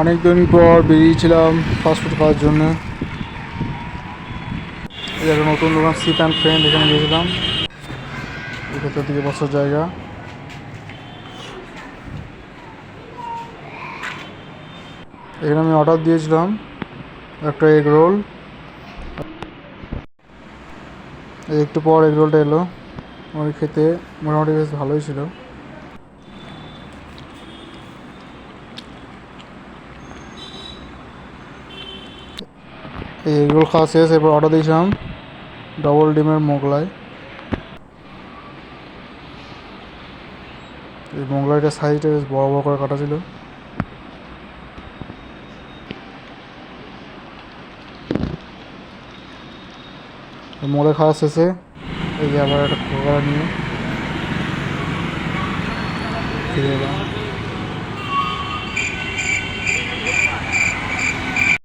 অনেক দিন পর বেরিয়েছিলাম ফাস্টফুড খাওয়ার জন্য। একটা নতুন দোকান সিট অ্যান্ড ফ্রেন্ড এখানে গিয়েছিলাম। ভেতর দিকে বসার জায়গা। এখানে আমি অর্ডার দিয়েছিলাম, একটা এগ রোল একটু পর এগ রোলটা এলো। আমার খেতে মোটামুটি বেশ ভালোই ছিল। এই এগ খাওয়া শেষ, এরপর অর্ডার দিয়েছিলাম। ডবল ডিমের মোগলাই। এই মোগলাইটার সাইজটা বেশ বড় বড় করে কাটা ছিল। মোগলাই খাওয়া শেষে, এই যে আবার একটা কোকা নিয়ে। ফিরে